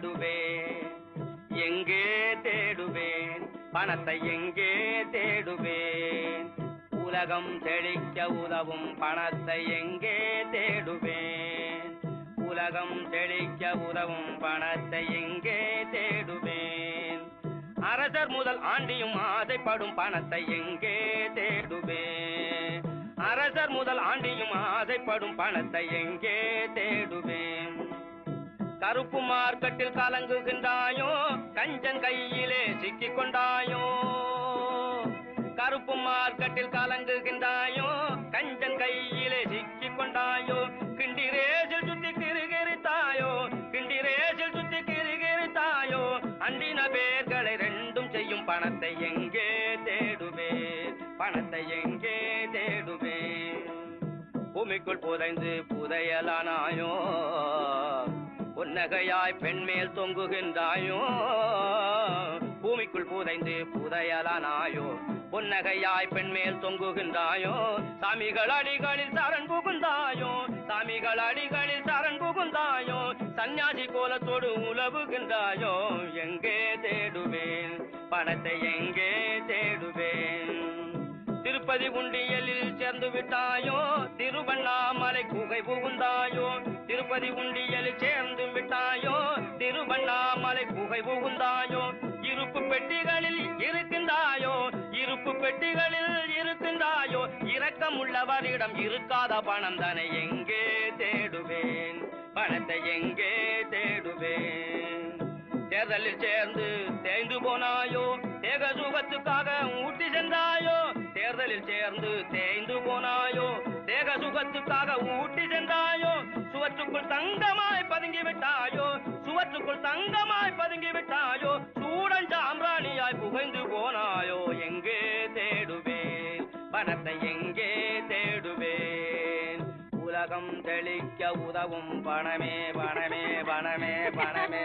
தேடுவேன் எங்கே தேடுவேன்? பணத்தை எங்கே தேடுவேன்? உலகம் செழிக்க உதவும் பணத்தை எங்கே தேடுவேன்? உலகம் செழிக்க உதவும் பணத்தை எங்கே தேடுவேன்? அரசர் முதல் ஆண்டியும் ஆசைப்படும் பணத்தை எங்கே தேடுவேன்? அரசர் முதல் ஆண்டியும் ஆசைப்படும் பணத்தை எங்கே தேடுவேன்? கருப்பு மார்க்கெட்டில் கலங்குகின்றாயோ கஞ்சன் கையிலே சிக்கிக் கொண்டாயோ. கருப்பு மார்க்கெட்டில் கலங்குகின்றாயோ கஞ்சன் கையிலே சிக்கிக் கொண்டாயோ. கிண்டி ரேசில் சுத்தி கிருகிருத்தாயோ கிண்டி ரேசில் சுத்தி கிருகிருத்தாயோ. அண்டின பேர்களை ரெண்டும் செய்யும் பணத்தை எங்கே தேடுவே? பணத்தை எங்கே தேடுவே? பூமிக்குள் புதைந்து புதையலானாயோ புன்னகையாய் பெண்மேல் தொங்குகின்றாயோ? பூமிக்குள் புதைந்து புதையலானாயோ? புன்னகையாய் பெண்மேல் தொங்குகின்றாயோ? சாமிகள் அடிகளில் சரண் புகுந்தாயோ? சாமிகள் அடிகளில் சரண் புகுந்தாயோ? சந்நியாசி கோலத்தோடு உலவுகின்றாயோ? எங்கே தேடுவேன்? பணத்தை எங்கே தேடுவேன்? திருப்பதி உண்டியலில் சேர்ந்து விட்டாயோ திருவண்ணாமலை குகை புகுந்தாயோ? திருப்பதி உண்டியல் திருவண்ணாமலை குகை புகுந்தாயோ? இருப்பு பெட்டிகளில் இருக்கின்றாயோ? இருப்பு பெட்டிகளில் இருக்கின்றாயோ? இரக்கமுள்ளவரிடம் இருக்காத பணம் தானே எங்கே தேடுவேன்? பணத்தை எங்கே தேடுவேன்? தேர்தலில் சேர்ந்து தேய்ந்து போனாயோ? தேக சுகத்துக்காக ஊட்டி சென்றாயோ? தேர்தலில் சேர்ந்து தேய்ந்து போனாயோ? தேக சுகத்துக்காக ஊட்டி சென்றாயோ? சுவற்றுக்குள் தங்கமாய் பதுங்கி விட்டாயோ சுவற்றுக்குள் தங்கமாய் பதுங்கி விட்டாயோ சூடன் சாம்ராணியாய் புகைந்து போனாயோ எங்கே தேடுவேன் பணத்தை எங்கே தேடுவேன் உலகம் தெளிக்க உதவும் பணமே பணமே பணமே பணமே